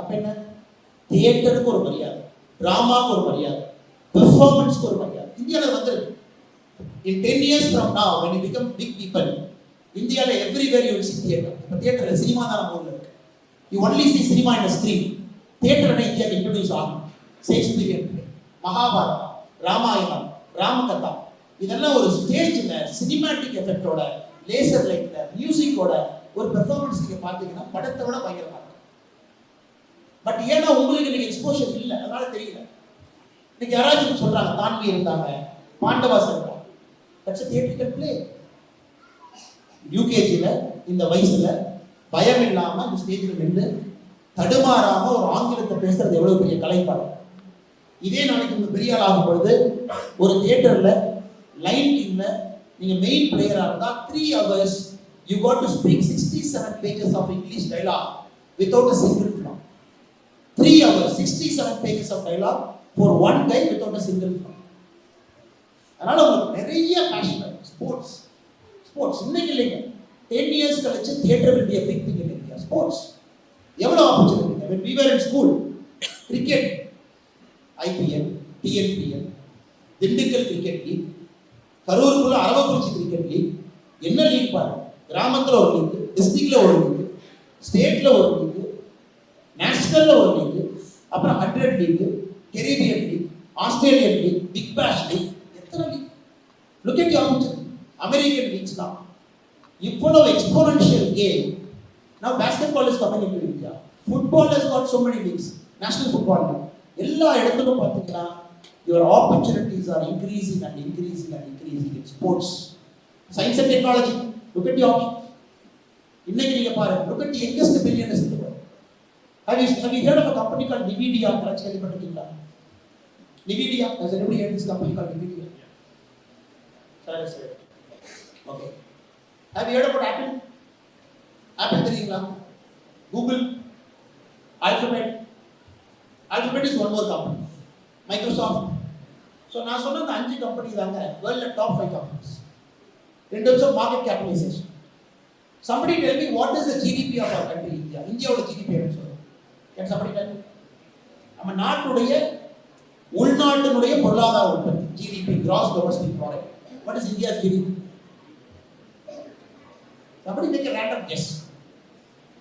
அப்ப என்ன? தியேட்டருக்கு ஒரு மரியாதை டிராமாவுக்கு ஒரு மரியாதை பெர்ஃபார்மன்ஸ்க்கு ஒரு மரியாதை. இந்தியாவில் வந்துருக்கு. In ten years from now when you become big people இந்தியாவில் எவ்ரிவேர் யூ சி தியேட்டர் இப்போ தியேட்டரில் சினிமா தான் நம்ம ஊரில் இருக்கு. You only see cinema in a screen. Theatre இந்தியாவுக்கு இன்ட்ரடியூஸ் ஆகும் ஷேக்ஸ்பியர் மகாபாரதம் ராமாயணம் ராமகதா. இதெல்லாம் ஒரு ஸ்டேஜில் சினிமாட்டிக் எஃபெக்டோட லேசர் லைட்டில் மியூசிக்கோட ஒரு பெர்ஃபார்மன்ஸ் நீங்கள் பார்த்தீங்கன்னா படத்தை விட பயங்கரமாக பட் ஏன்னா உங்களுக்கு இன்னைக்கு எக்ஸ்போஷர் இல்லை. அதனால தெரியல. இன்னைக்கு யாராச்சும் சொல்றாங்க தான்வி இருந்தாங்க பாண்டவாஸ் இருந்தாங்க தட்ஸ் தியேட்ரிக்கல் பிளே யூகேஜியில் இந்த வயசுல பயம் இல்லாம இந்த ஸ்டேஜில் நின்று தடுமாறாம ஒரு ஆங்கிலத்தை பேசுறது எவ்வளவு பெரிய கலைப்பாடம். இதே நாளைக்கு உங்க பெரிய ஆள் ஆகும் பொழுது ஒரு தியேட்டர்ல லைன் டீம்ல நீங்க மெயின் பிளேயரா இருந்தா three hours you got to speak sixty seven pages of English dialogue without a single flam three hours sixty seven pages of dialogue for one guy without a single அதனால் அவங்களுக்கு நிறைய passion sports sports இன்னைக்கு இல்லைங்க. Ten years கழிச்சு theatre will be big thing in India sports எவ்வளோ opportunity when we were in school cricket IPL TNPL Dindigul cricket league கரூருக்குள்ள Aravakurichi cricket league என்ன league பாருங்க? கிராமத்தில் ஒரு லீக் டிஸ்ட்ரிக்டில் ஒரு லீக் ஸ்டேட்டில் ஒரு லீக் நேஷ்னலில் ஒரு லீக்கு அப்புறம் hundred league Caribbean league Australian league big bash league எத்தனை league look at your American leagues தான் இவ்வளவு எக்ஸ்போனன்ஷியல் கேம் நான் basketball is coming in India football is got so many leagues national football எல்லா இடத்துக்கும் பார்த்தீங்கன்னா your opportunities are increasing and increasing and increasing in sports science and technology look at you இன்னைக்கு நீங்க பாருங்க look at youngest millionaires have you have you heard of a company called Nvidia யாராச்சும் கேள்விப்பட்டிருக்கீங்களா Nvidia has anybody heard this company called Nvidia சரி சரி okay have you heard about Apple Apple தெரியுங்களா Google Alphabet Alphabet is one more company Microsoft so நான் சொன்ன அந்த அஞ்சு company தாங்க வேர்ல்ட்ல top five companies in terms of market capitalization. Somebody tell me what is the GDP of our country, India? இந்தியாவோட GDP என்ன சொல்லுங்க can somebody நம்ம நாட்டுடைய உள்நாட்டினுடைய பொருளாதார உற்பத்தி GDP gross domestic product what is India GDP somebody make random guess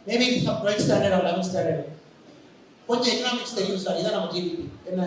maybe maybe some 12th standard or 11th கொஞ்சம் economics தெரியும் சார் இதான் நம்ம ஜிடிபி என்ன?